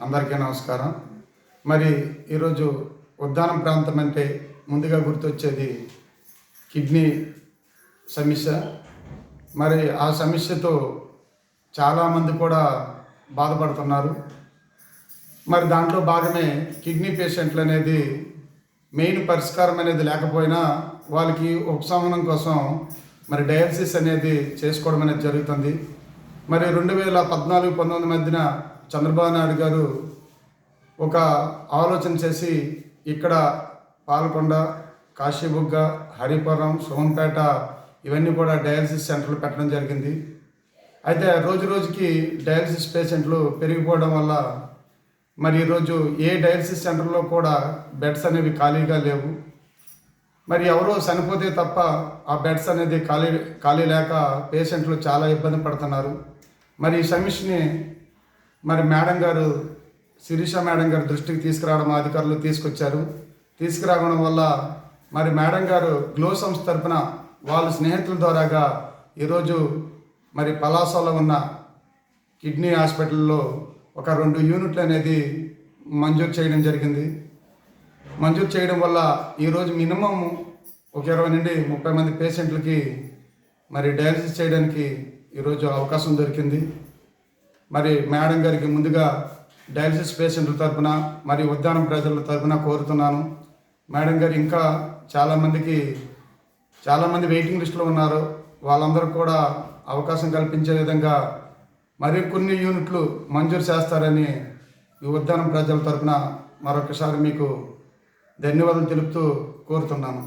అందరికీ నమస్కారం. మరి ఈరోజు ఉద్దానం ప్రాంతం అంటే ముందుగా గుర్తొచ్చేది కిడ్నీ సమస్య. మరి ఆ సమస్యతో చాలామంది కూడా బాధపడుతున్నారు. మరి దాంట్లో భాగమే కిడ్నీ పేషెంట్లు అనేది మెయిన్ పరిష్కారం అనేది లేకపోయినా వాళ్ళకి ఉపశమనం కోసం మరి డయాలసిస్ అనేది చేసుకోవడం అనేది జరుగుతుంది. మరి రెండు వేల పద్నాలుగు పంతొమ్మిది మధ్యన చంద్రబాబు నాయుడు గారు ఒక ఆలోచన చేసి ఇక్కడ పాల్కొండ కాశీబుగ్గ హరిపురం సోంపేట ఇవన్నీ కూడా డయాలసిస్ సెంటర్లు పెట్టడం జరిగింది. అయితే రోజు రోజుకి డయాలసిస్ పేషెంట్లు పెరిగిపోవడం వల్ల మరి ఈరోజు ఏ డయాలసిస్ సెంటర్లో కూడా బెడ్స్ అనేవి ఖాళీగా లేవు. మరి ఎవరో చనిపోతే తప్ప ఆ బెడ్స్ అనేది ఖాళీ ఖాళీ లేక పేషెంట్లు చాలా ఇబ్బంది పడుతున్నారు. మరి ఈ సమిష్ని మరి మేడం గారు శిరీష మేడం గారు దృష్టికి తీసుకురావడం అధికారులు తీసుకొచ్చారు. తీసుకురావడం వల్ల మరి మేడం గారు గ్లో సంస్థ తరపున వాళ్ళ స్నేహితుల ద్వారాగా ఈరోజు మరి పలాసలో ఉన్న కిడ్నీ హాస్పిటల్లో ఒక రెండు యూనిట్లు అనేది మంజూరు చేయడం జరిగింది. మంజూరు చేయడం వల్ల ఈరోజు మినిమం ఒక ఇరవై నుండి ముప్పై మంది పేషెంట్లకి మరి డయాలసిస్ చేయడానికి ఈరోజు అవకాశం దొరికింది. మరి మేడం గారికి ముందుగా డయాలసిస్ పేషెంట్ల తరపున మరి ఉద్యానం ప్రజల తరపున కోరుతున్నాను. మేడం గారు ఇంకా చాలామందికి చాలామంది వెయిటింగ్ లిస్టులో ఉన్నారు. వాళ్ళందరూ కూడా అవకాశం కల్పించే విధంగా మరి కొన్ని యూనిట్లు మంజూరు చేస్తారని ఈ ఉద్యానం ప్రజల తరపున మరొకసారి మీకు ధన్యవాదాలు తెలుపుతూ కోరుతున్నాను.